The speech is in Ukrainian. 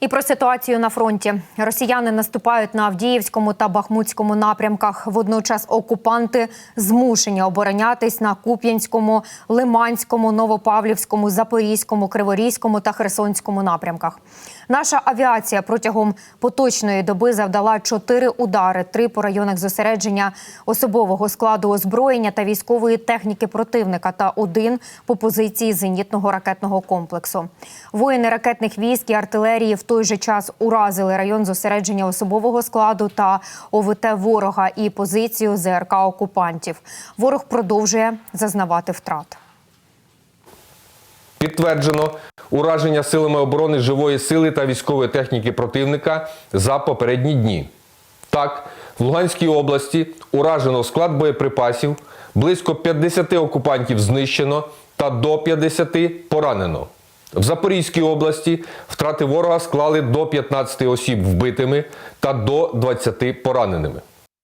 І про ситуацію на фронті росіяни наступають на Авдіївському та Бахмутському напрямках. Водночас окупанти змушені оборонятись на Куп'янському, Лиманському, Новопавлівському, Запорізькому, Криворізькому та Херсонському напрямках. Наша авіація протягом поточної доби завдала чотири удари: три по районах зосередження особового складу озброєння та військової техніки противника, та один по позиції зенітного ракетного комплексу. Воїни ракетних військ і артилерії в той же час уразили район зосередження особового складу та ОВТ ворога і позицію ЗРК окупантів. Ворог продовжує зазнавати втрат. Підтверджено ураження силами оборони живої сили та військової техніки противника за попередні дні. Так, в Луганській області уражено склад боєприпасів, близько 50 окупантів знищено та до 50 поранено. В Запорізькій області втрати ворога склали до 15 осіб вбитими та до 20 пораненими.